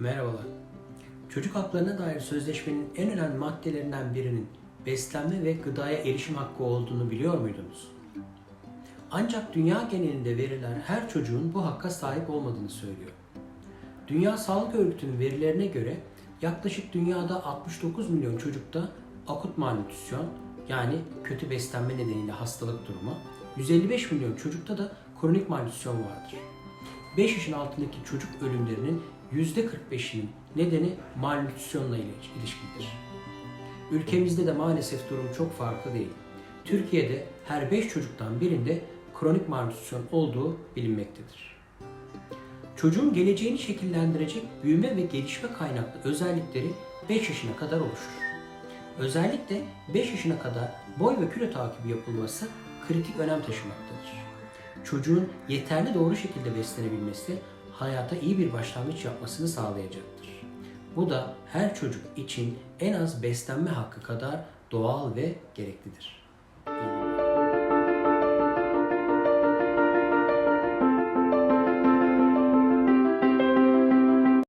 Merhabalar. Çocuk haklarına dair sözleşmenin en önemli maddelerinden birinin beslenme ve gıdaya erişim hakkı olduğunu biliyor muydunuz? Ancak dünya genelinde veriler her çocuğun bu hakka sahip olmadığını söylüyor. Dünya Sağlık Örgütü'nün verilerine göre yaklaşık dünyada 69 milyon çocukta akut malnütrisyon yani kötü beslenme nedeniyle hastalık durumu, 155 milyon çocukta da kronik malnütrisyon vardır. 5 yaşın altındaki çocuk ölümlerinin %45'inin nedeni malnütrisyonla ile ilişkilidir. Ülkemizde de maalesef durum çok farklı değil. Türkiye'de her 5 çocuktan birinde kronik malnütrisyon olduğu bilinmektedir. Çocuğun geleceğini şekillendirecek büyüme ve gelişme kaynaklı özellikleri 5 yaşına kadar oluşur. Özellikle 5 yaşına kadar boy ve kilo takibi yapılması kritik önem taşımaktadır. Çocuğun yeterli doğru şekilde beslenebilmesi hayata iyi bir başlangıç yapmasını sağlayacaktır. Bu da her çocuk için en az beslenme hakkı kadar doğal ve gereklidir. İyi.